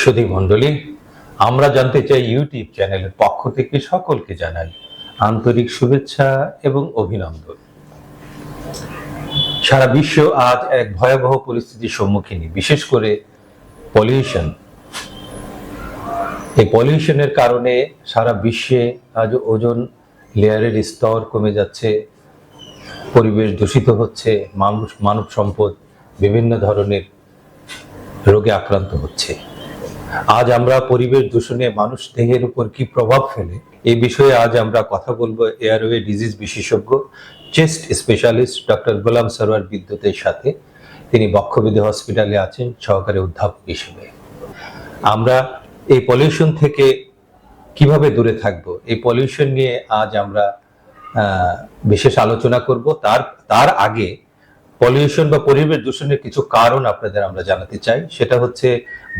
সুধী মণ্ডলী, আমরা জানতে চাই ইউটিউব চ্যানেলের পক্ষ থেকে সকলকে জানাই আন্তরিক শুভেচ্ছা এবং অভিনন্দন। সারা বিশ্ব আজ এক ভয়াবহ পরিস্থিতির সম্মুখীন, বিশেষ করে পলিউশন। এই পলিউশনের কারণে সারা বিশ্বে আজ ওজন লেয়ারের স্তর কমে যাচ্ছে, পরিবেশ দূষিত হচ্ছে, মানুষ, মানব সম্পদ বিভিন্ন ধরনের রোগে আক্রান্ত হচ্ছে। আজ আমরা পরিবেশ দূষণে মানুষ দেহের উপর কি প্রভাব ফেলে এই বিষয়ে আজ আমরা কথা বলব এয়ারওয়ে ডিজিজ বিশেষজ্ঞ, chest specialist doctor Golam Sarwar বিদ্যুতের সাথে। তিনি বক্ষবিধি হসপিটালে আছেন, সহকারী অধ্যাপক হিসেবে। আমরা এই পলিউশন থেকে কীভাবে দূরে থাকব, এই পলিউশন নিয়ে আজ আমরা বিশেষ আলোচনা করব। তার তার আগে পলিউশন বা পরিবেশ দূষণের কিছু কারণ আপনাদের আমরা জানাতে চাই। সেটা হচ্ছে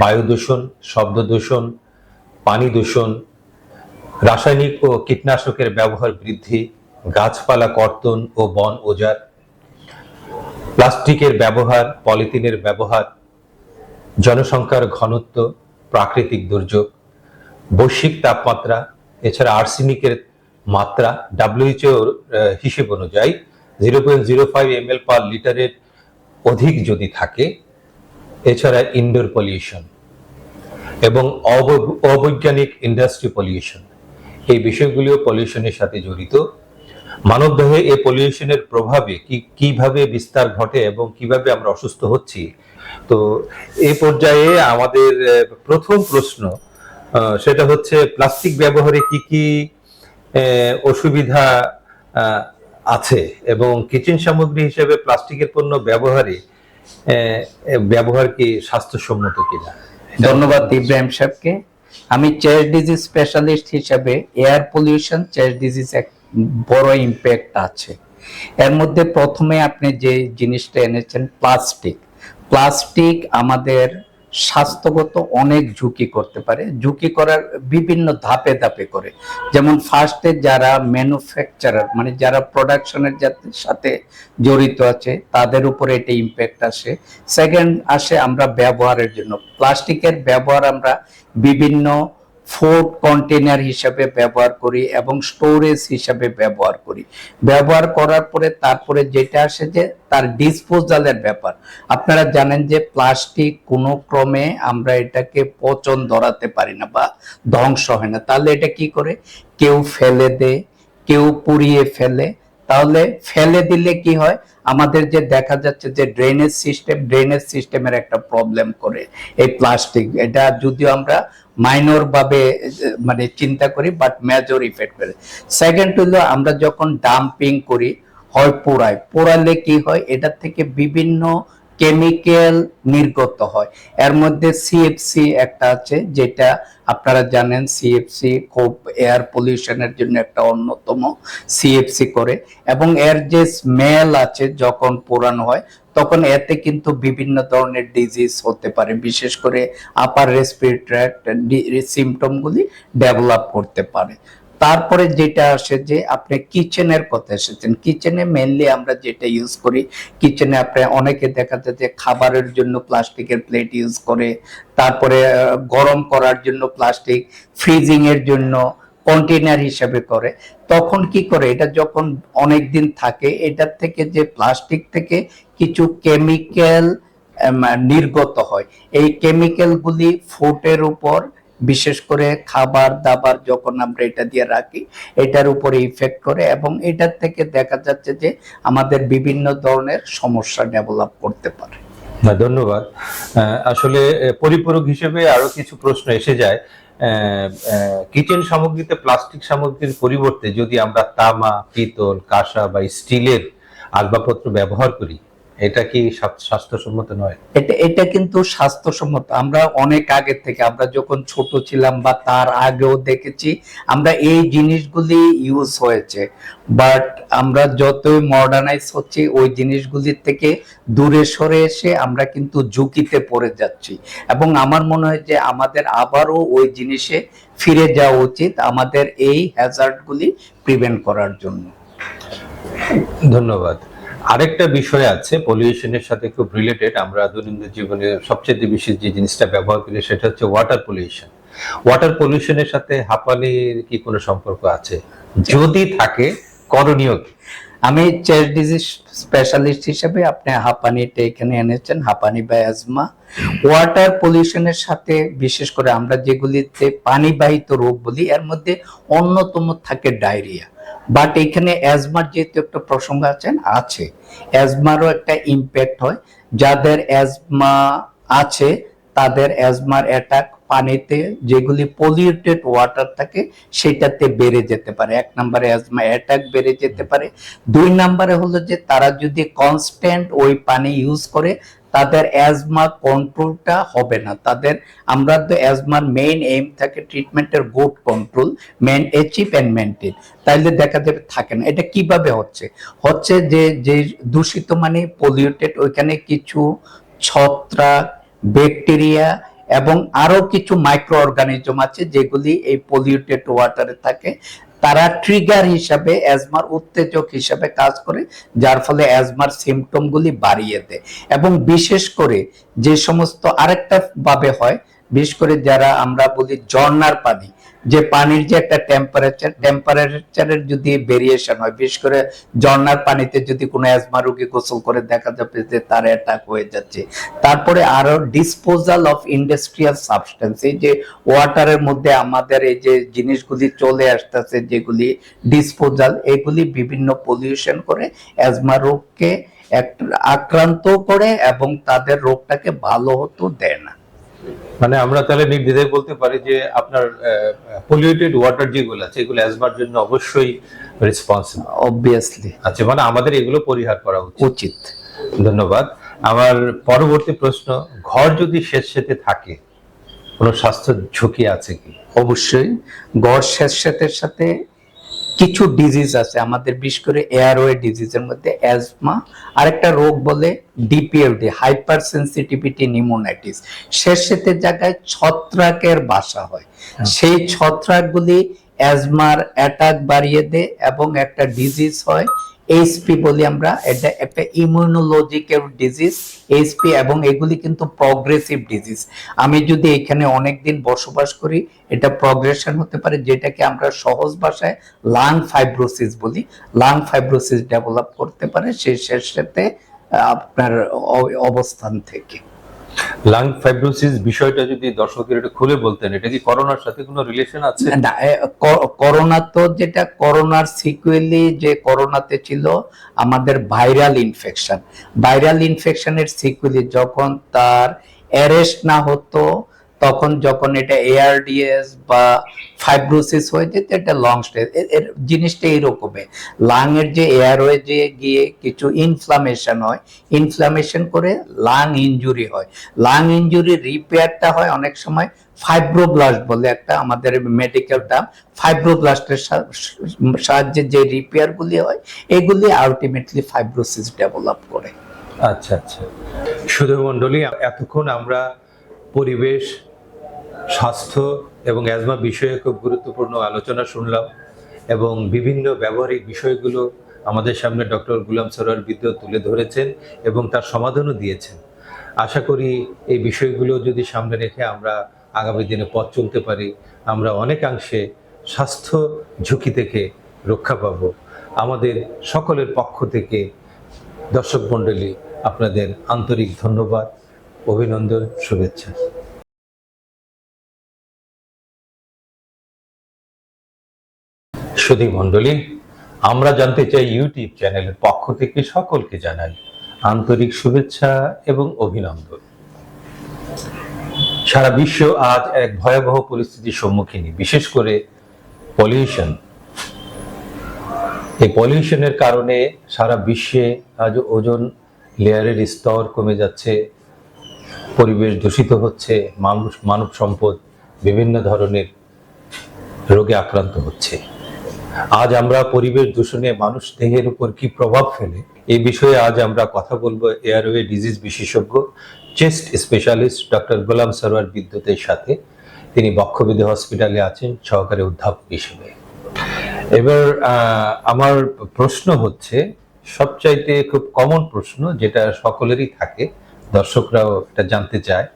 বায়ু দূষণ, শব্দ দূষণ, পানি দূষণ, রাসায়নিক ও কীটনাশকের ব্যবহার বৃদ্ধি, গাছপালা কর্তন ও বন ওজার প্লাস্টিকের ব্যবহার, পলিথিনের ব্যবহার, জনসংখ্যার ঘনত্ব, প্রাকৃতিক দুর্যোগ, বৈশ্বিক তাপমাত্রা, এছাড়া আর্সেনিকের মাত্রা ডাব্লিউএইচও হিসেব অনুযায়ী zero point zero five M L per লিটারের অধিক যদি থাকে, এছাড়া ইনডোর পলিউশন এবং অব- অবৈজ্ঞানিক ইন্ডাস্ট্রি পলিউশন এই বিষয়গুলিও পলিউশনের সাথে জড়িত। মানবদেহে এই পলিউশনের প্রভাবে কি, কীভাবে বিস্তার ঘটে এবং কীভাবে আমরা অসুস্থ হচ্ছি? তো এ পর্যায়ে আমাদের প্রথম প্রশ্ন সেটা হচ্ছে প্লাস্টিক ব্যবহারে কি কি অসুবিধা আছে এবং কিচেন সামগ্রী হিসেবে প্লাস্টিকের পণ্য ব্যবহারে ব্যবহার কি স্বাস্থ্যসম্মত কিনা? ধন্যবাদ ইব্রাহিম সাহেবকে। আমি চেস্ট ডিজিজ স্পেশালিস্ট হিসেবে এয়ার পলিউশন চেস্ট ডিজিজ এক বড় ইম্প্যাক্ট আছে। এর মধ্যে প্রথমে আপনি যে জিনিসটা এনেছেন, প্লাস্টিক। প্লাস্টিক আমাদের স্বাস্থ্যগত অনেক ঝুঁকি করতে পারে। ঝুঁকি করার বিভিন্ন ধাপে ধাপে করে। যেমন ফার্স্টে যারা ম্যানুফ্যাকচারার মানে যারা প্রোডাকশনের সাথে জড়িত আছে, তাদের উপরে এটা ইম্প্যাক্ট আসে। সেকেন্ড আসে আমরা ব্যবহারের জন্য। প্লাস্টিকের ব্যবহার আমরা বিভিন্ন ফুড কন্টেনার হিসাবে ব্যবহার করি এবং স্টোরেজ হিসাবে ব্যবহার করি। ব্যবহার করার পরে তারপরে যেটা আসে যে তার ডিসপোজালের ব্যাপার। আপনারা জানেন যে প্লাস্টিক কোনো ক্রমে আমরা এটাকে পচন ধরাতে পারি না বা ধ্বংস হয় না। তাহলে এটা কি করে? কেউ ফেলে দেয়, কেউ পুড়িয়ে ফেলে তাহলে ফেলে দিলে কি হয়? আমাদের যে দেখা যাচ্ছে যে ড্রেনেজ সিস্টেম ড্রেনেজ সিস্টেমের একটা প্রবলেম করে এই প্লাস্টিক এটা যদিও আমরা মাইনর ভাবে মানে চিন্তা করি বাট মেজর ইফেক্ট করে। সেকেন্ড হলো আমরা যখন ডাম্পিং করি, হয় পোড়ায়। পোড়ালে কি হয়? এটার থেকে বিভিন্ন কেমিক্যাল নির্গত হয়। এর মধ্যে সিএফসি একটা আছে, যেটা আপনারা জানেন সিএফসি খুব এয়ার পলিউশনের জন্য একটা অন্যতম সিএফসি করে। এবং এর যে স্মেল আছে যখন পোড়ানো হয়, তখন এতে কিন্তু বিভিন্ন ধরনের ডিজিজ হতে পারে। বিশেষ করে আপার রেসপিরেটরি সিমটমগুলি ডেভেলপ করতে পারে। তারপরে যেটা আসে যে আপনি কিচেনের কথা এসেছেন। কিচেনে মেনলি আমরা যেটা ইউজ করি কিচেনে আপনি অনেকে দেখা যায় যে খাবারের জন্য প্লাস্টিকের প্লেট ইউজ করে, তারপরে গরম করার জন্য প্লাস্টিক ফ্রিজিং এর জন্য কন্টেনার হিসেবে করে। তখন কি করে? এটা যখন অনেক দিন থাকে, এটার থেকে যে প্লাস্টিক থেকে কিছু কেমিক্যাল নির্গত হয়। এই কেমিক্যালগুলি ফুটের উপর বিশেষ করে খাবার দাবার যখন আমরা এটা দিয়ে রাখি, এটার উপরে ইফেক্ট করে এবং এটার থেকে দেখা যাচ্ছে যে আমাদের বিভিন্ন ধরনের সমস্যা ডেভেলপ করতে পারে। ধন্যবাদ। আসলে পরিপূরক হিসেবে আরও কিছু প্রশ্ন এসে যায়। কিচেন সামগ্রীতে প্লাস্টিক সামগ্রীর পরিবর্তে যদি আমরা তামা, পিতল, কাঁসা বা স্টিলের আসবাবপত্র ব্যবহার করি এটা কি স্বাস্থ্যসম্মত নয়? এটা এটা কিন্তু স্বাস্থ্যসম্মত। আমরা অনেক আগে থেকে আমরা যখন ছোট ছিলাম বা তার আগেও দেখেছি আমরা এই জিনিসগুলি ইউজ হয়েছে। বাট আমরা যতই মডার্নাইজ হচ্ছি ওই জিনিসগুলির থেকে দূরে সরে এসে আমরা কিন্তু ঝুঁকিতে পড়ে যাচ্ছি। এবং আমার মনে হয় যে আমাদের আবারও ওই জিনিসে ফিরে যাওয়া উচিত আমাদের এই হ্যাজার্ডগুলি প্রিভেন্ট করার জন্য। ধন্যবাদ। আরেকটা বিষয় আছে পলিউশনের সাথে খুব রিলেটেড আমরা দৈনন্দিন জীবনে সবচেয়ে বেশি যে জিনিসটা ব্যবহার করি সেটা হচ্ছে ওয়াটার পলিউশন ওয়াটার পলিউশনের সাথে হাঁপানির কি কোনো সম্পর্ক আছে যদি থাকে, করণীয় কি? আমি চেস্ট ডিজিজ স্পেশালিস্ট হিসেবে আপনি হাঁপানিটা এখানে এনেছেন, হাঁপানি বা অ্যাজমা ওয়াটার পলিউশনের সাথে বিশেষ করে আমরা যেগুলিতে পানিবাহিত রোগ বলি, এর মধ্যে অন্যতম থাকে ডায়রিয়া বাট এখানে অ্যাজমার যেহেতু একটা প্রসঙ্গ আছেন আছে। অ্যাজমারও একটা ইম্প্যাক্ট হয়। যাদের অ্যাজমা আছে, তাদের অ্যাজমার অ্যাটাক পানিতে যেগুলি পলিউটেড ওয়াটার থাকে, সেটাতে বেড়ে যেতে পারে। এক নম্বরে অ্যাজমা অ্যাটাক বেড়ে যেতে পারে। দুই নম্বরে হলো যে, তারা যদি কনস্ট্যান্ট ওই পানি ইউজ করে, তাদের অ্যাজমা কন্ট্রোলটা হবে না। তাদের, আমরা তো অ্যাজমার মেইন এইম থাকে ট্রিটমেন্টের good control main achieve and maintain তাইলে দেখা যাবে থাকে না। এটা কীভাবে হচ্ছে? হচ্ছে যে যে দূষিত মানে পলিউটেড ওইখানে কিছু ছত্রাক ব্যাকটেরিয়া এবং আরও কিছু মাইক্রো অর্গানিজম আছে যেগুলি এই পলিউটেড ওয়াটারে থাকে। তারা ট্রিগার হিসাবে অ্যাজমার উত্তেজক হিসাবে কাজ করে, যার ফলে অ্যাজমার সিমটমগুলি বাড়িয়ে দেয়। এবং বিশেষ করে যে সমস্ত আরেকটা ভাবে হয় বিশেষ করে যারা আমরা বলি ঝর্ণার পানি, যে পানির যে একটা টেম্পারেচার টেম্পারেচারের যদি ভেরিয়েশন হয়, বিশেষ করে ঝর্ণার পানিতে যদি কোনো অ্যাজমা রোগী গোসল করে দেখা যাবে যে তার অ্যাটাক হয়ে যাচ্ছে। তারপরে আরও ডিসপোজাল অফ ইন্ডাস্ট্রিয়াল সাবস্টেন্স এই যে ওয়াটারের মধ্যে আমাদের এই যে জিনিসগুলি চলে আসতেছে, যেগুলি ডিসপোজাল এগুলি বিভিন্ন পলিউশন করে অ্যাজমা রোগকে আক্রান্ত করে এবং তাদের রোগটাকে ভালো হতো দেয় না। মানে আমরা তাহলে নির্দ্বিধায় বলতে পারি যে আপনার পলিউটেড ওয়াটার যেগুলো আছে এগুলো অ্যাজমার জন্য অবশ্যই রেসপন্সিবল অবভিয়াসলি আচ্ছা মানে আমাদের এগুলো পরিহার করা উচিত। উচিত। ধন্যবাদ। আমার পরবর্তী প্রশ্ন ঘর যদি শেষ স্বেচ্ছাতে থাকে কোনো স্বাস্থ্য ঝুঁকি আছে কি? অবশ্যই। গড় স্যাঁতস্যাঁতের সাথে কিছু ডিজিজ আছে আমাদের বিশেষ করে এয়ারওয়ে ডিজিজের মধ্যে অ্যাজমা আরেকটা রোগ বলে ডিপিএলডি হাইপার সেন্সিটিভিটি নিউমোনাইটিস শেষের জায়গায় ছত্রাকের বাসা হয়। সেই ছত্রাকগুলি অ্যাজমার অ্যাটাক বাড়িয়ে দেয় এবং একটা ডিজিজ হয় এইচপি বলি আমরা, এটা একটা ইমিউনোলজিক্যাল ডিজিজ এইচপি এবং এগুলি কিন্তু প্রগ্রেসিভ ডিজিজ আমি যদি এখানে অনেক দিন বসবাস করি, এটা প্রগ্রেশন হতে পারে, যেটাকে আমরা সহজ ভাষায় লাং ফাইব্রোসিস বলি। লাং ফাইব্রোসিস ডেভেলপ করতে পারে সেই শেষ সাথে আপনার অবস্থান থেকে। লাং ফাইব্রোসিস বিষয়টা যদি দর্শকের একটু খুলে বলতেন, এটা কি করোনার সাথে কোনো রিলেশন আছে? না করোনা তো যেটা করোনার সিকুয়েলি যে করোনাতে ছিল, আমাদের ভাইরাল ইনফেকশন ভাইরাল ইনফেকশনের সিকুয়েলি যখন তার অ্যারেস্ট না হতো তখন যখন এটা এআরডিএস বা ফাইব্রোসিস হয়ে যেত এটা লং স্টেজের জিনিসটা এইরকমই। লাং এর যে এয়ারওয়ে যে গিয়ে কিছু ইনফ্লামেশন হয় ইনফ্লামেশন করে লাং ইনজুরি হয়। লাং ইনজুরি রিপেয়ারটা হয় অনেক সময় ফাইব্রোব্লাস্ট বলে একটা আমাদের মেডিকেল টার্ম ফাইব্রোব্লাস্টের সাহায্যে যে রিপেয়ারগুলি হয়, এগুলি আলটিমেটলি ফাইব্রোসিস ডেভেলপ করে। আচ্ছা আচ্ছা। সুধী মণ্ডলী এতক্ষণ আমরা পরিবেশ স্বাস্থ্য এবং অ্যাজমা বিষয়ে খুব গুরুত্বপূর্ণ আলোচনা শুনলাম এবং বিভিন্ন ব্যবহারিক বিষয়গুলো আমাদের সামনে ডক্টর গুলাম সরোয়ার বিদ্যুৎ তুলে ধরেছেন এবং তার সমাধানও দিয়েছেন। আশা করি এই বিষয়গুলো যদি সামনে রেখে আমরা আগামী দিনে পথ চলতে পারি, আমরা অনেকাংশে স্বাস্থ্য ঝুঁকি থেকে রক্ষা পাব। আমাদের সকলের পক্ষ থেকে দর্শক মণ্ডলী, আপনাদের আন্তরিক ধন্যবাদ, অভিনন্দন, শুভেচ্ছা। সুধী মণ্ডলী, আমরা জানতে চাই ইউটিউব চ্যানেলের পক্ষ থেকে সকলকে জানাই আন্তরিক শুভেচ্ছা এবং অভিনন্দন। সারা বিশ্ব আজ এক ভয়াবহ পরিস্থিতির সম্মুখীন, বিশেষ করে পলিউশন। এই পলিউশনের কারণে সারা বিশ্বে আজ ওজন লেয়ারের স্তর কমে যাচ্ছে, পরিবেশ দূষিত হচ্ছে, মানুষ, মানব সম্পদ বিভিন্ন ধরনের রোগে আক্রান্ত হচ্ছে। আজ আমরা পরিবেশ দূষণে মানুষ দেহের উপর কি প্রভাব ফেলে এই বিষয়ে আজ আমরা কথা বলব এয়ারওয়ে ডিজিজ বিশেষজ্ঞ, chest specialist doctor Golam Sarwar বিদ্যুতের সাথে। তিনি বক্ষবিধি হসপিটালে আছেন, সহকারী অধ্যাপক হিসেবে। এবার আমার প্রশ্ন হচ্ছে, সবচাইতে খুব কমন প্রশ্ন যেটা সকলেরই থাকে, দর্শকরাও এটা জানতে চায়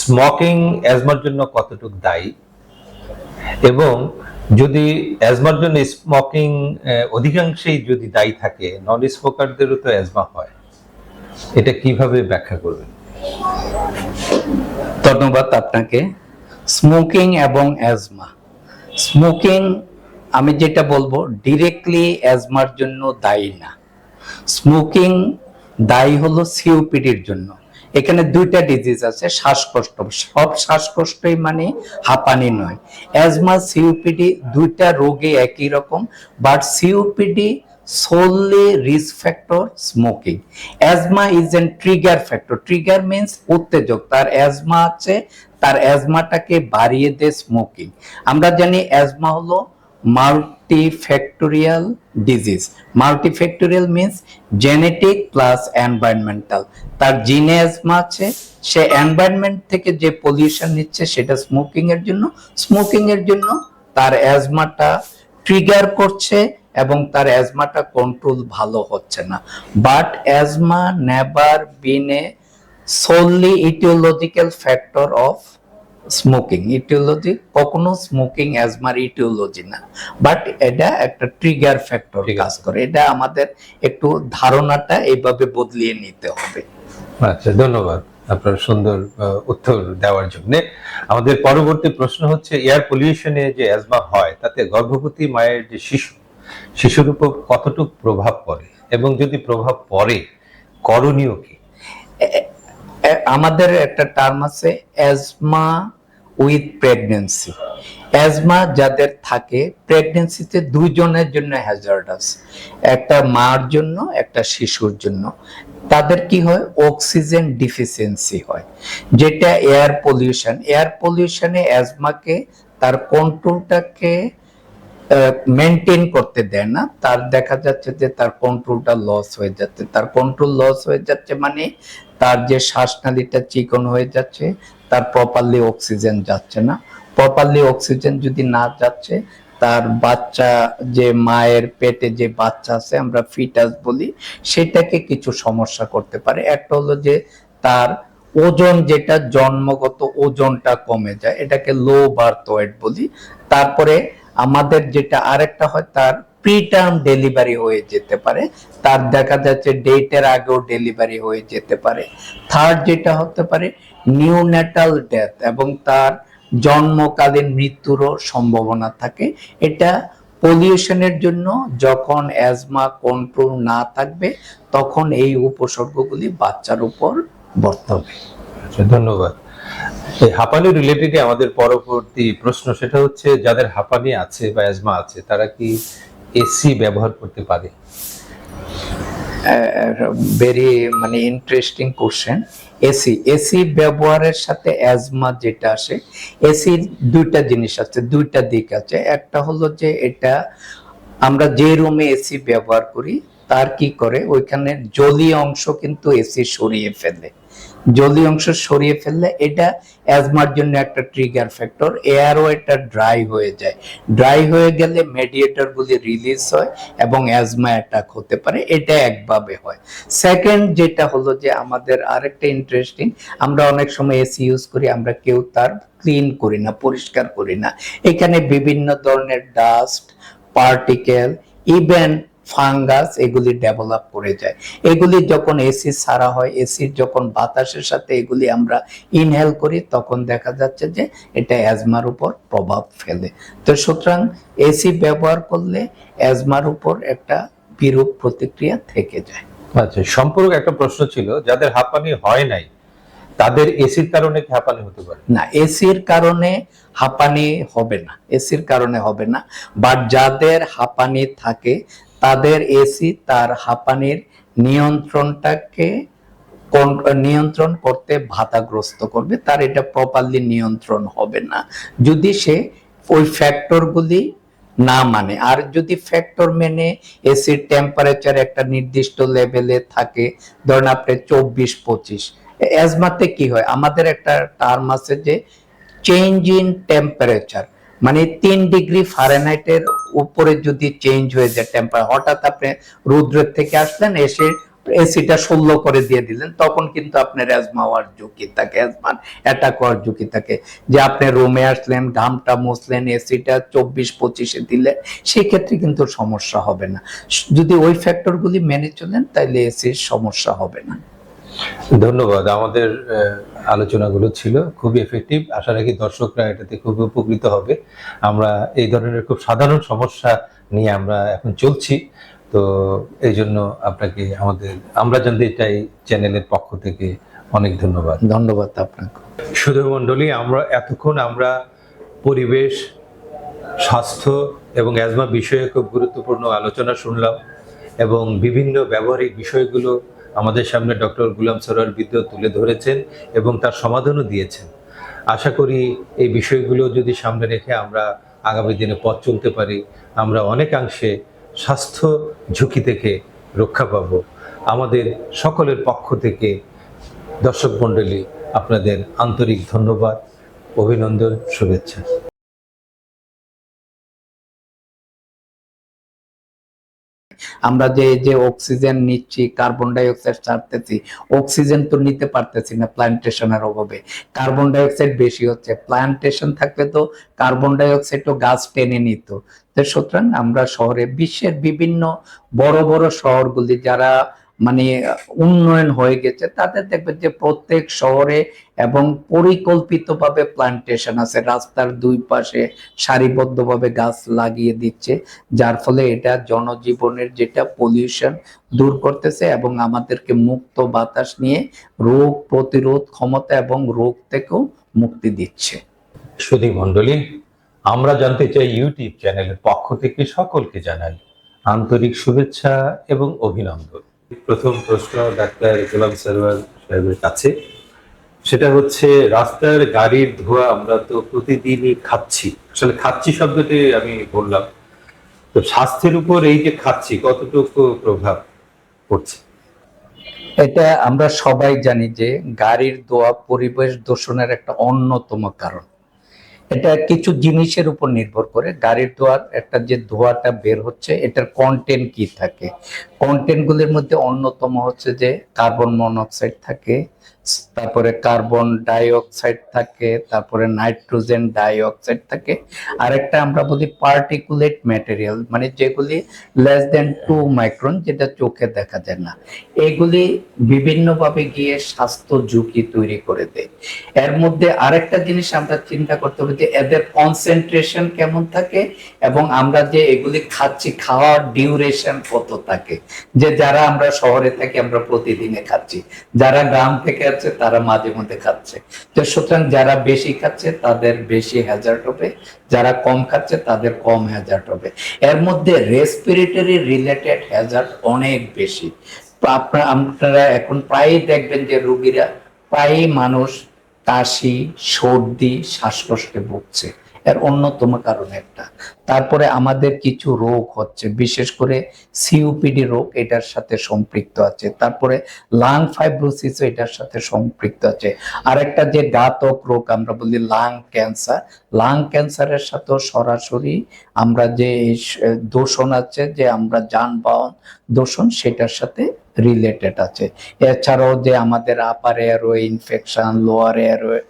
স্মোকিং অ্যাজমার জন্য কতটুকু দায়ী? এবং যদি অ্যাজমার জন্য স্মোকিং অধিকাংশেই যদি দায়ী থাকে নন স্মোকারদেরও তো অ্যাজমা হয়। এটা কীভাবে ব্যাখ্যা করবেন? ধন্যবাদ আপনাকে। স্মোকিং এবং অ্যাজমা স্মোকিং আমি যেটা বলব ডিরেক্টলি অ্যাজমার জন্য দায়ী না। স্মোকিং দায়ী হলো সিওপিডির জন্য। এখানে দুইটা ডিজিজ আছে, শ্বাসকষ্ট। সব শ্বাসকষ্টই মানে হাঁপানি নয়। অ্যাজমা সিওপিডি দুইটা রোগে একই রকম but COPD solely risk factor smoking asthma is an trigger factor trigger means উত্তেজক। তার অ্যাজমা আছে, তার অ্যাজমাটাকে বাড়িয়ে দেয় স্মোকিং আমরা জানি অ্যাজমা হলো multifactorial disease multifactorial means genetic plus environmental তার জিনে অ্যাজমা আছে, সে এনভায়রনমেন্ট থেকে যে পলিউশন নিচ্ছে সেটা স্মোকিং এর জন্য স্মোকিং এর জন্য তার অ্যাজমাটা ট্রিগার করছে এবং তার অ্যাজমাটা কন্ট্রোল ভালো হচ্ছে না। But asthma never been a solely etiological factor of smoking etiology কখনো স্মোকিং অ্যাজমার ইটিওলজি না। বাট এটা একটা ট্রিগার ফ্যাক্টর কাজ করে। এটা আমাদের একটু ধারণাটা এইভাবে বদলিয়ে নিতে হবে। আচ্ছা ধন্যবাদ আপনার সুন্দর উত্তর দেওয়ার জন্য। আমাদের পরবর্তী প্রশ্ন হচ্ছে এয়ার পলিউশনে যে অ্যাজমা হয় তাতে গর্ভবতী মায়ের যে শিশু শিশুর উপর কতটুকু প্রভাব পড়ে? এবং যদি প্রভাব পড়ে করণীয় কি? আমাদের একটা টার্ম আছে অ্যাজমা উইথ প্রেগনেন্সি অ্যাজমা যাদের থাকে প্রেগনেন্সিতে দুইজনের জন্য হ্যাজার্ডাস একটা মার জন্য, একটা শিশুর জন্য। তাদের কি হয়? অক্সিজেন ডিফিসিয়েন্সি হয়। যেটা এয়ার পলিউশন এয়ার পলিউশনে অ্যাজমাকে তার কন্ট্রোলটাকে মেনটেন করতে দেয় না। তার দেখা যাচ্ছে যে তার কন্ট্রোলটা লস হয়ে যাচ্ছে। তার কন্ট্রোল লস হয়ে যাচ্ছে মানে তার যে শ্বাসনালীটা চিকন হয়ে যাচ্ছে, তার প্রপারলি অক্সিজেন যাচ্ছে না। প্রপারলি অক্সিজেন যদি না যাচ্ছে, তার বাচ্চা যে মায়ের পেটে যে বাচ্চা আছে, আমরা ফিটাস বলি, সেটাকে কিছু সমস্যা করতে পারে। একটা হলো যে তার ওজন যেটা জন্মগত ওজনটা কমে যায়, এটাকে লো বার্থ ওয়েট বলি। তারপরে আমাদের যেটা আরেকটা হয়, তার প্রিটার্ম ডেলিভারি হয়ে যেতে পারে। তার দেখা যাচ্ছে ডেটের আগেও ডেলিভারি হয়ে যেতে পারে। থার্ড যেটা হতে পারে নিউন্যাটাল ডেথ এবং তার জন্মকালীন মৃত্যুরও সম্ভাবনা থাকে। এটা পলিউশনের জন্য যখন অ্যাজমা কন্ট্রোল না থাকবে, তখন এই উপসর্গগুলি বাচ্চার উপর বর্তবে। আচ্ছা ধন্যবাদ। এই হাঁপানি রিলেটেড আমাদের পরবর্তী প্রশ্ন, সেটা হচ্ছে, যাদের হাঁপানি আছে বা অ্যাজমা আছে, তারা কি এসি ব্যবহার করতে পারে। ভেরি মানে ইন্টারেস্টিং কোশ্চেন এসি এসি ব্যবহারের সাথে অ্যাজমা যেটা আসে এসির দুইটা জিনিস আছে, দুইটা দিক আছে। একটা হলো যে এটা আমরা যে রুমে এসি ব্যবহার করি, তার কি করে? ওইখানে জলীয় অংশ কিন্তু এসি সরিয়ে ফেলে। জলীয় অংশ সরিয়ে ফেললে এটা অ্যাজমার জন্য একটা ট্রিগার ফ্যাক্টর এয়ারও এটা ড্রাই হয়ে যায়। ড্রাই হয়ে গেলে মেডিয়েটর গুলি রিলিজ হয় এবং অ্যাজমা অ্যাটাক হতে পারে, এটা একভাবে হয়। সেকেন্ড যেটা হলো যে আমাদের আরেকটা ইন্টারেস্টিং আমরা অনেক সময় এসি ইউজ করি, আমরা কেউ তার ক্লিন করি না, পরিষ্কার করি না। এখানে বিভিন্ন ধরনের ডাস্ট পার্টিকেল ইভেন ফাঙ্গাস এগুলি ডেভেলপ করে যায়। এগুলি যখন এসি ছাড়া হয় এসির যখন বাতাসের সাথে এগুলি আমরা ইনহেল করি তখন দেখা যাচ্ছে যে এটা অ্যাজমার উপর প্রভাব ফেলে। তো সুতরাং এসি ব্যবহার করলে অ্যাজমার উপর একটা বিরূপ প্রতিক্রিয়া থেকে যায়। আচ্ছা সম্পর্ক একটা প্রশ্ন ছিল যাদের হাঁপানি হয় নাই তাদের এসির কারণে কি হাঁপানি হতে পারে? না এসির কারণে হাঁপানি হবে না এসির কারণে হবে না বাট যাদের হাঁপানি থাকে তাদের এসি তার হাঁপানির নিয়ন্ত্রণটাকে নিয়ন্ত্রণ করতে বাধাগ্রস্ত করবে। তার এটা প্রপারলি নিয়ন্ত্রণ হবে না। যদি সে ওই ফ্যাক্টরগুলি না মানে আর যদি ফ্যাক্টর মেনে এসির টেম্পারেচার একটা নির্দিষ্ট লেভেলে থাকে, ধরেন আপনি চব্বিশ, পঁচিশ অ্যাজমাতে কি হয়? আমাদের একটা টার্ম আছে যে চেঞ্জ ইন টেম্পারেচার মানে তিন ডিগ্রি ফারেনহাইটের উপরে যদি চেঞ্জ হয়ে যায় টেম্পার হঠাৎ আপনি রৌদ্রের থেকে আসলেন, এসে এসিটা ষোলো করে দিয়ে দিলেন, তখন কিন্তু আপনার অ্যাজমা হওয়ার ঝুঁকি থাকে। অ্যাজমার অ্যাটাক হওয়ার ঝুঁকি থাকে। যে আপনি রুমে আসলেন, ঘামটা মুছলেন এসিটা চব্বিশ পঁচিশে দিলে সেক্ষেত্রে কিন্তু সমস্যা হবে না। যদি ওই ফ্যাক্টরগুলি মেনে চলেন তাহলে এসির সমস্যা হবে না। ধন্যবাদ। আমাদের আলোচনাগুলো ছিল খুবই এফেক্টিভ আশা রাখি দর্শকরা এটাতে খুব উপকৃত হবে। আমরা এই ধরনের খুব সাধারণ সমস্যা নিয়ে আমরা এখন চলছি। তো এই জন্য আপনাকে আমাদের আমরা জানতে চাই চ্যানেলের পক্ষ থেকে অনেক ধন্যবাদ। ধন্যবাদ আপনাকে। সুধী মণ্ডলী আমরা এতক্ষণ আমরা পরিবেশ স্বাস্থ্য এবং অ্যাজমা বিষয়ে খুব গুরুত্বপূর্ণ আলোচনা শুনলাম এবং বিভিন্ন ব্যবহারিক বিষয়গুলো আমাদের সামনে ডক্টর গুলাম সরোয়ার বিদ্যুৎ তুলে ধরেছেন এবং তার সমাধানও দিয়েছেন। আশা করি এই বিষয়গুলো যদি সামনে রেখে আমরা আগামী দিনে পথ চলতে পারি, আমরা অনেকাংশে স্বাস্থ্য ঝুঁকি থেকে রক্ষা পাব। আমাদের সকলের পক্ষ থেকে দর্শক মণ্ডলী, আপনাদের আন্তরিক ধন্যবাদ, অভিনন্দন, শুভেচ্ছা। আমরা যে যে অক্সিজেন নিচ্ছি কার্বন ডাই অক্সাইড ছাড়তেছি অক্সিজেন তো নিতে পারতেছি না প্লান্টেশনের অভাবে। কার্বন ডাই অক্সাইড বেশি হচ্ছে প্লান্টেশন থাকবে তো কার্বন ডাই অক্সাইডও গাছ টেনে নিত। সুতরাং আমরা শহরে, বিশ্বের বিভিন্ন বড় বড় শহরগুলি, যারা মানে উন্নয়ন হয়ে গেছে, তাতে দেখবেন যে প্রত্যেক শহরে এবং পরিকল্পিতভাবে প্লান্টেশন আছে, রাস্তার দুই পাশে সারিবদ্ধভাবে গাছ লাগিয়ে দিচ্ছে, যার ফলে এটা জনজীবনের যেটা পলিউশন দূর করতেছে এবং আমাদেরকে মুক্ত বাতাস নিয়ে রোগ প্রতিরোধ ক্ষমতা এবং রোগ থেকেও মুক্তি দিচ্ছে। সুধী মণ্ডলী, আমরা জানতে চাই ইউটিউব চ্যানেলের পক্ষ থেকে সকলকে জানাই আন্তরিক শুভেচ্ছা এবং অভিনন্দন। প্রথম প্রশ্ন ডাক্তার গোলাম সরওয়ার সাহেবের কাছে। সেটা হচ্ছে, রাস্তার গাড়ির ধোঁয়া আমরা তো প্রতিদিনই খাচ্ছি। আসলে খাচ্ছি শব্দটি আমি বললাম। তো স্বাস্থ্যের উপর এই যে খাচ্ছি, কতটুকু প্রভাব পড়ছে? এটা আমরা সবাই জানি যে গাড়ির ধোয়া পরিবেশ দূষণের একটা অন্যতম কারণ। এটা কিছু জিনিসের উপর নির্ভর করে। গাড়ির ধোয়ার একটা যে ধোয়াটা বের হচ্ছে, এটার কন্টেন্ট কি থাকে? কন্টেন্ট গুলির মধ্যে অন্যতম হচ্ছে যে কার্বন মনোক্সাইড থাকে তারপরে কার্বন ডাইঅক্সাইড থাকে, তারপরে নাইট্রোজেন ডাইঅক্সাইড থাকে। আরেকটা আমরা বলি পার্টিকুলেট ম্যাটেরিয়াল মানে যেগুলি লেস দেন টু মাইক্রন যেটা চোখে দেখা যায় না। এগুলি বিভিন্নভাবে গিয়ে স্বাস্থ্য ঝুঁকি তৈরি করে দেয়। এর মধ্যে আরেকটা জিনিস আমরা চিন্তা করতে হবে যে, এদের কনসেন্ট্রেশন কেমন থাকে এবং আমরা যে এগুলি খাচ্ছি, খাওয়ার ডিউরেশন কত থাকে? যে যারা আমরা শহরে থাকি, আমরা প্রতিদিনে খাচ্ছি। যারা গ্রাম থেকে আছে তারা মাঝে মধ্যে খাচ্ছে। তো সুতরাং যারা বেশি খাচ্ছে, তাদের বেশি হ্যাজার্ট হবে যারা কম খাচ্ছে, তাদের কম হ্যাজার্ট হবে এর মধ্যে রেসপিরেটরি রিলেটেড হ্যাজার্ট অনেক বেশি। আপনারা এখন প্রায়ই দেখবেন যে রোগীরা, প্রায়ই মানুষ কাশি, সর্দি, শ্বাসকষ্টে ভুগছে। এর অন্যতম কারণ একটা। তারপরে আমাদের কিছু রোগ হচ্ছে, বিশেষ করে সিওপিডি রোগ এটার সাথে সম্পৃক্ত আছে, তারপরে লাং ফাইব্রোসিস এটার সাথে সম্পৃক্ত আছে। আরেকটা যে ঘাতক রোগ আমরা বলি লাং ক্যান্সার লাং ক্যান্সারের সাথেও সরাসরি আমরা যে দূষণ আছে, যে আমরা যানবাহন দূষণ, সেটার সাথে রিলেটেড আছে। এছাড়াও যে আমাদের upper airway infection lower airway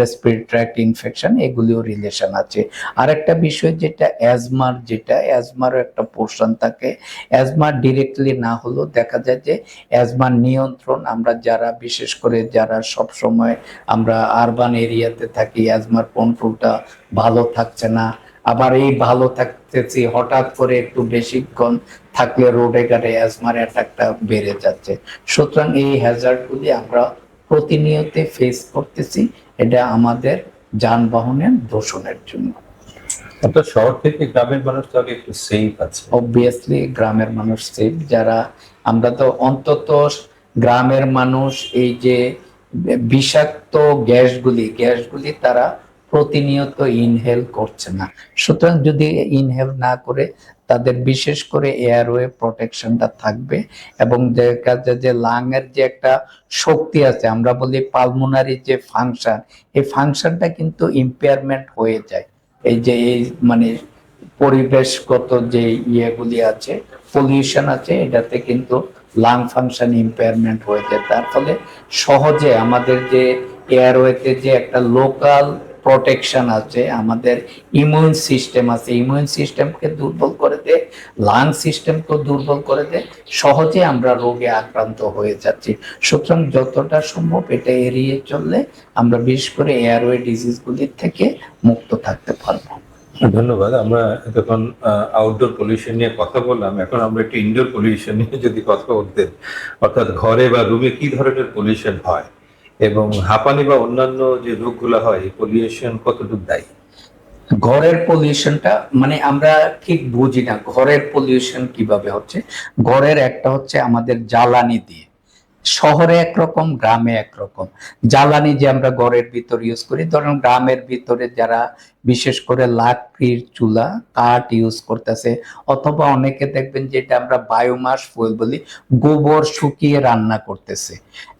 respiratory tract infection এগুলিও রিলেশন আছে। আরেকটা বিষয় যেটা অ্যাজমার যেটা অ্যাজমারও একটা পোর্শন থাকে অ্যাজমা ডিরেক্টলি না হলেও দেখা যায় যে অ্যাজমার নিয়ন্ত্রণ আমরা যারা, বিশেষ করে যারা সব সময় আমরা আরবান এরিয়াতে থাকি অ্যাজমার কন্ট্রোলটা ভালো থাকছে না আবার এই ভালো থাকতেছি হঠাৎ করে একটু বেশিক্ষণ থাকলে রোডে ঘাটে অ্যাজমার অ্যাটাকটা বেড়ে যাচ্ছে। সুতরাং এই হ্যাজার্ডগুলি আমরা প্রতিনিয়ত ফেস করতেছি এটা আমাদের যানবাহনের দূষণের জন্য। অর্থাৎ শহর থেকে গ্রামের মানুষ তাহলে একটু সেফ আছে। অবভিয়াসলি গ্রামের মানুষ সেফ যারা আমরা তো অন্তত গ্রামের মানুষ এই যে বিষাক্ত গ্যাসগুলি গ্যাসগুলি তারা প্রতিনিয়ত ইনহেল করছে না। সুতরাং যদি ইনহেল না করে, তাদের বিশেষ করে এয়ারওয়ে প্রোটেকশনটা থাকবে এবং দেখা যায় যে লাংয়ের যে একটা শক্তি আছে, আমরা বলি পালমোনারি যে ফাংশন এই ফাংশনটা কিন্তু ইম্পেয়ারমেন্ট হয়ে যায়। এই যে এই মানে পরিবেশগত যে ইয়েগুলি আছে পলিউশন আছে, এটাতে কিন্তু লাং ফাংশন ইম্পেয়ারমেন্ট হয়ে যায়। তার ফলে সহজে আমাদের যে এয়ারওয়েতে যে একটা লোকাল প্রোটেকশন আছে, আমাদের ইমিউন সিস্টেম আছে। ইমিউন সিস্টেমকে দুর্বল করে দেয় লাং সিস্টেমকে দুর্বল করে দেয় সহজে আমরা রোগে আক্রান্ত হয়ে যাচ্ছি। সুতরাং যতটা সম্ভব এটা এড়িয়ে চললে আমরা বিশেষ করে এয়ারওয়ে ডিজিজগুলির থেকে মুক্ত থাকতে পারব। ধন্যবাদ। আমরা এতক্ষণ আউটডোর পলিউশন নিয়ে কথা বললাম। এখন আমরা একটু ইনডোর পলিউশন নিয়ে যদি কথা বলতেন অর্থাৎ ঘরে বা রুমে কি ধরনের পলিউশন হয়? এবং হাঁপানি বা অন্যান্য যে রোগগুলো হয় পলিউশন কতটুকু দায়ী? ঘরের পলিউশনটা মানে আমরা ঠিক বুঝি না ঘরের পলিউশন কীভাবে হচ্ছে। ঘরের একটা হচ্ছে আমাদের জ্বালানি দিয়ে। শহরে একরকম, গ্রামে একরকম। জ্বালানি যে আমরা ঘরের ভিতর ইউজ করি, ধরুন গ্রামের ভিতরে যারা বিশেষ করে লাকড়ির চুলা, কাঠ ইউজ করতেছে, অথবা অনেকে দেখবেন যেটা আমরা বায়োমাস ফুয়েল বলি, গোবর শুকিয়ে রান্না করতেছে।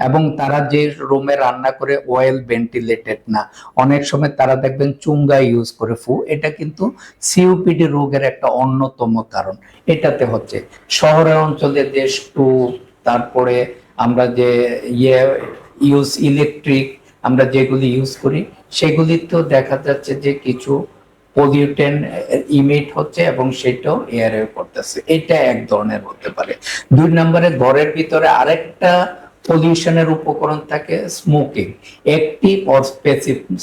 এবং তারা যে রুমে রান্না করে ওয়েল ভেন্টিলেটেড না, অনেক সময় তারা দেখবেন চুঙ্গা ইউজ করে ফু, এটা কিন্তু সিওপিডি রোগের একটা অন্যতম কারণ। এটাতে হচ্ছে শহরের অঞ্চলে যে স্টোভ তারপরে আমরা যে ইয়ে ইউজ ইলেকট্রিক আমরা যেগুলি ইউজ করি, সেগুলিতেও দেখা যাচ্ছে যে কিছু পলিউটেন ইমিট হচ্ছে এবং সেটাও এয়ারে করতেছে এটা এক ধরনের হতে পারে। দুই নম্বরে ঘরের ভিতরে আরেকটা পলিউশনের উপকরণ থাকে স্মোকিং একটিভ অর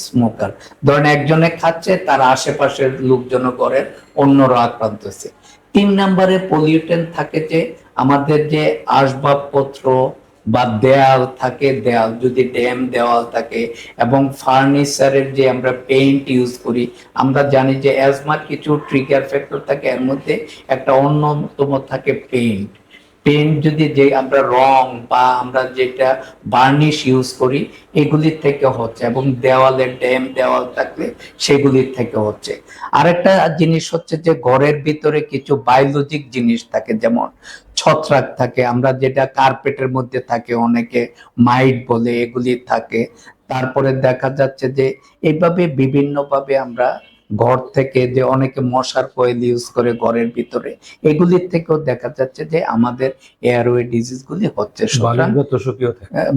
স্মোকার ধরেন একজনে খাচ্ছে, তার আশেপাশের লোকজন ঘরের অন্যরা আক্রান্ত হচ্ছে তিন নম্বরে পলিউটেন থাকে যে, আমাদের যে আসবাবপত্র বা দেয়াল থাকে, দেয়াল যদি ড্যাম দেওয়াল থাকে এবং ফার্নিচারের যে আমরা পেইন্ট ইউজ করি, আমরা জানি যে অ্যাজমার কিছু ট্রিগার ফ্যাক্টর থাকে, এর মধ্যে একটা অন্যতম থাকে পেইন্ট পেইন্ট যদি যে আমরা রং বা আমরা যেটা বার্নিশ ইউজ করি, এগুলির থেকে হচ্ছে এবং দেওয়ালে ড্যাম দেওয়াল থাকলে সেগুলির থেকে হচ্ছে। আরেকটা জিনিস হচ্ছে যে ঘরের ভিতরে কিছু বায়োলজিক জিনিস থাকে, যেমন ছত্রাক থাকে আমরা যেটা কার্পেটের মধ্যে থাকে অনেকে মাইট বলে এগুলি থাকে। তারপরে দেখা যাচ্ছে যে এইভাবে বিভিন্নভাবে আমরা ঘর থেকে যে অনেকে মশার কয়েল ইউজ করে ঘরের ভিতরে এগুলির থেকেও দেখা যাচ্ছে যে আমাদের এয়ারওয়ে ডিজিজ গুলি হচ্ছে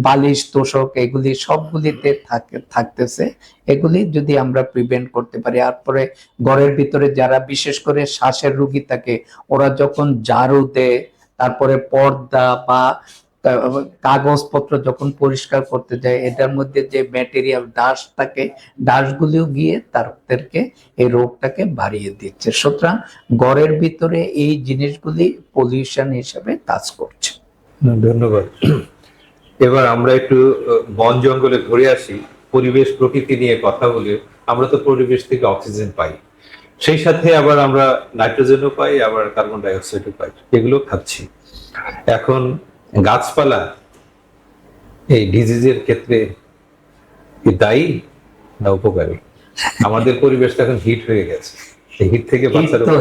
বালিশ তোষক এগুলি সবগুলিতে থাকে থাকতেছে। এগুলি যদি আমরা প্রিভেন্ট করতে পারি তারপরে ঘরের ভিতরে যারা বিশেষ করে শ্বাসের রুগী থাকে ওরা যখন ঝাড়ু দেয় তারপরে পর্দা বা কাগজপত্র যখন পরিষ্কার করতে যায়, এটার মধ্যে যে ম্যাটেরিয়াল ডাস থাকে ডাসগুলিও গিয়ে তাদেরকে এই রোগটাকে বাড়িয়ে দিচ্ছে। সুতরাং ঘরের ভিতরে এই জিনিসগুলি পলিউশন হিসেবে কাজ করছে। ধন্যবাদ। এবার আমরা একটু বন জঙ্গলে ঘুরে আসি। পরিবেশ প্রকৃতি নিয়ে কথা বলি আমরা তো পরিবেশ থেকে অক্সিজেন পাই। সেই সাথে আবার আমরা নাইট্রোজেনও পাই আবার কার্বন ডাই অক্সাইডও পাই এগুলো খাচ্ছি। এখন গাছপালা এই ডিজিজের ক্ষেত্রে কি দায়ী না উপকারী? আমাদের পরিবেশটা এখন হিট হয়ে গেছে। হিট থেকে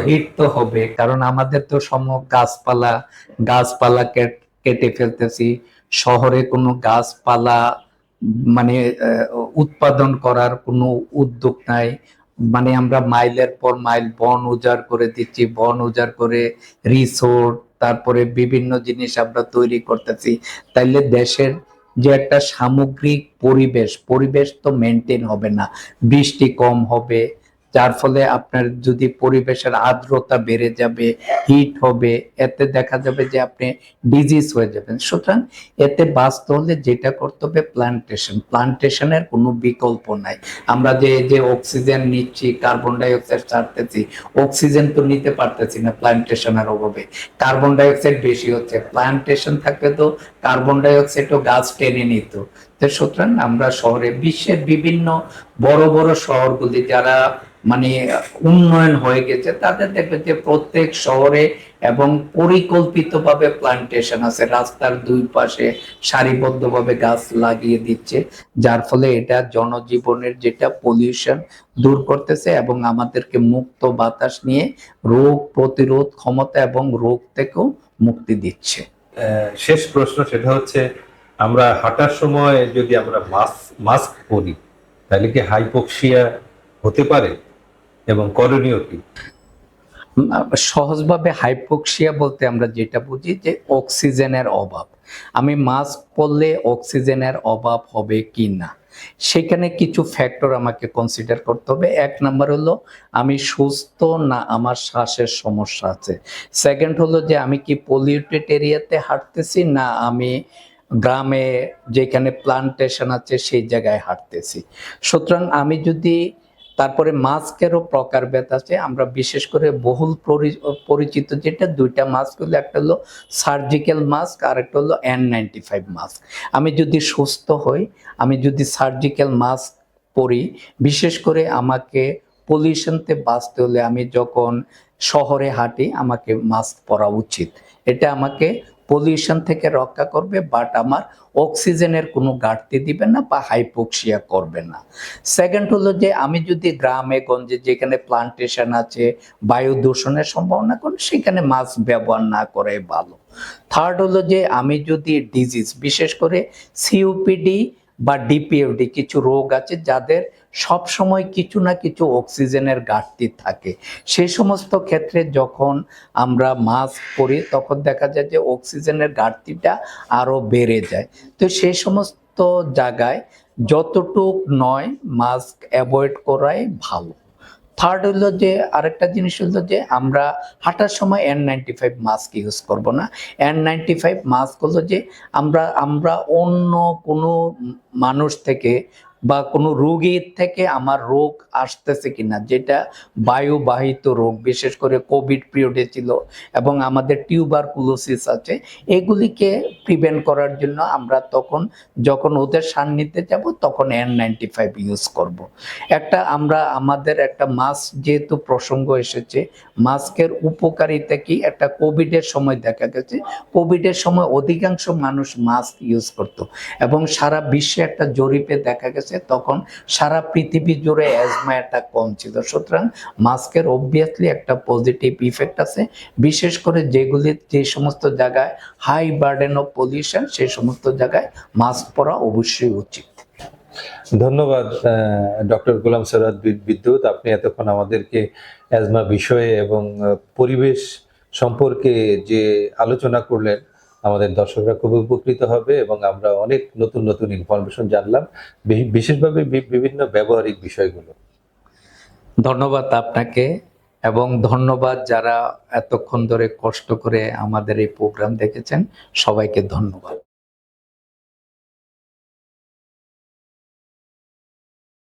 হিট তো হবে কারণ আমাদের তো সম গাছপালা গাছপালা কেটে ফেলতেছি। শহরে কোনো গাছপালা মানে উৎপাদন করার কোনো উদ্যোগ নাই। মানে আমরা মাইলের পর মাইল বন উজাড় করে দিচ্ছি, বন উজাড় করে রিসোর্ট তারপরে বিভিন্ন জিনিস আমরা তৈরি করতেছি। তাইলে দেশের যে একটা সামগ্রিক পরিবেশ পরিবেশ তো মেনটেন হবে না। বৃষ্টি কম হবে যার ফলে আপনার যদি পরিবেশের আর্দ্রতা বেড়ে যাবে হিট হবে, এতে দেখা যাবে যে আপনি ডিজিজ হয়ে যাবেন। সুতরাং এতে বাঁচতে হলে যেটা করতে হবে প্লান্টেশন প্লান্টেশনের কোনো বিকল্প নাই। আমরা যে যে অক্সিজেন নিচ্ছি কার্বন ডাই অক্সাইড ছাড়তেছি অক্সিজেন তো নিতে পারতেছি না প্লান্টেশনের অভাবে। কার্বন ডাই অক্সাইড বেশি হচ্ছে। প্লান্টেশন থাকলে তো কার্বন ডাই অক্সাইডও গাছ টেনে নিত। সুতরাং আমরা শহরে, বিশ্বের বিভিন্ন বড় বড় শহরগুলি যারা মানে উন্নয়ন হয়ে গেছে। তাদের দেখবে যে প্রত্যেক শহরে এবং পরিকল্পিতভাবে প্লান্টেশন আছে। রাস্তার দুই পাশে সারিবদ্ধভাবে গাছ লাগিয়ে দিচ্ছে, যার ফলে এটা জনজীবনের যেটা পলিউশন দূর করতেছে এবং আমাদেরকে মুক্ত বাতাস নিয়ে রোগ প্রতিরোধ ক্ষমতা এবং রোগ থেকেও মুক্তি দিচ্ছে। শেষ প্রশ্ন সেটা হচ্ছে, আমরা হাঁটার সময় যদি আমরা মাস্ক মাস্ক পরি, তাহলে কি হাইপোক্সিয়া হতে পারে? এবং করণীয় কি? সহজভাবে হাইপোক্সিয়া বলতে আমরা যেটা বুঝি যে অক্সিজেনের অভাব। আমি মাস্ক পরলে অক্সিজেনের অভাব হবে কি না? সেখানে কিছু ফ্যাক্টর আমাকে কনসিডার করতে হবে। এক নাম্বার হলো, আমি সুস্থ না আমার শ্বাসের সমস্যা আছে। সেকেন্ড হলো যে আমি কি পলিউটেড এরিয়াতে হাঁটতেছি না আমি গ্রামে যেখানে প্লান্টেশন আছে সেই জায়গায় হাঁটতেছি। সুতরাং আমি যদি তারপরে মাস্কেরও প্রকারভেদ আছে। আমরা বিশেষ করে বহুল পরি- পরিচিত যেটা দুইটা মাস্ক হলো, একটা হলো সার্জিক্যাল মাস্ক আর একটা হলো এন ফাইভ মাস্ক। আমি যদি সুস্থ হই, আমি যদি সার্জিক্যাল মাস্ক পরি, বিশেষ করে আমাকে পলিউশনতে বাঁচতে হলে আমি যখন শহরে হাঁটি, আমাকে মাস্ক পরা উচিত। এটা আমাকে পলিউশন থেকে রক্ষা করবে বাট আমার অক্সিজেনের কোনো ঘাটতি দিবে না বা হাইপোক্সিয়া করবে না। সেকেন্ড হলো যে, আমি যদি গ্রামে, গঞ্জে যেখানে প্লান্টেশন আছে, বায়ু দূষণের সম্ভাবনা করি সেখানে মাস্ক ব্যবহার না করাই ভালো। থার্ড হলো যে, আমি যদি ডিজিজ বিশেষ করে সিওপিডি বা ডিপিএফডি কিছু রোগ আছে যাদের সব সময় কিছু না কিছু অক্সিজেনের ঘাটতি থাকে। সেই সমস্ত ক্ষেত্রে যখন আমরা মাস্ক পরি, তখন দেখা যায় যে অক্সিজেনের ঘাটতিটা আরও বেড়ে যায়। তো সেই সমস্ত জায়গায় যতটুক নয় মাস্ক অ্যাভয়েড করাই ভালো। থার্ড হলো যে, আরেকটা জিনিস হলো যে, আমরা হাঁটার সময় N ninety five mask use করব না। এন নাইনটি ফাইভ মাস্ক হলো যে, আমরা আমরা অন্য কোনো মানুষ থেকে বা কোনো রোগীর থেকে আমার রোগ আসতেছে কিনা, যেটা বায়ুবাহিত রোগ, বিশেষ করে কোভিড পিরিয়ডে ছিল এবং আমাদের টিউবারকুলোসিস আছে, এগুলিকে প্রিভেন্ট করার জন্য আমরা তখন যখন ওদের সান্নিধ্যে যাব, তখন এন নাইনটি ফাইভ ইউজ করব। একটা আমরা, আমাদের একটা মাস্ক যেহেতু প্রসঙ্গ এসেছে মাস্কের উপকারিতা কি একটা কোভিডের সময় দেখা গেছে, কোভিডের সময় অধিকাংশ মানুষ মাস্ক ইউজ করত এবং সারা বিশ্বে একটা জরিপে দেখা গেছে তখন সারা পৃথিবী জুড়ে অ্যাজমা একটা কম ছিল সুতরাং মাস্কের অবভিয়াসলি একটা পজিটিভ ইফেক্ট আছে। বিশেষ করে যেগুলি, যে সমস্ত জায়গায় হাই বার্ডেন অফ পলিউশন সেই সমস্ত জায়গায় মাস্ক পরা অবশ্যই উচিত। ধন্যবাদ ডক্টর গোলাম সরাদ বিদ্যুৎ। আপনি এতক্ষণ আমাদেরকে অ্যাজমা বিষয়ে এবং পরিবেশ সম্পর্কে যে আলোচনা করলেন আমাদের দর্শকরা খুব উপকৃত হবে এবং আমরা অনেক নতুন নতুন ইনফরমেশন জানলাম বিশেষভাবে বিভিন্ন ব্যবহারিক বিষয়গুলো। ধন্যবাদ আপনাকে এবং ধন্যবাদ যারা এতক্ষণ ধরে কষ্ট করে আমাদের এই প্রোগ্রাম দেখেছেন। সবাইকে ধন্যবাদ।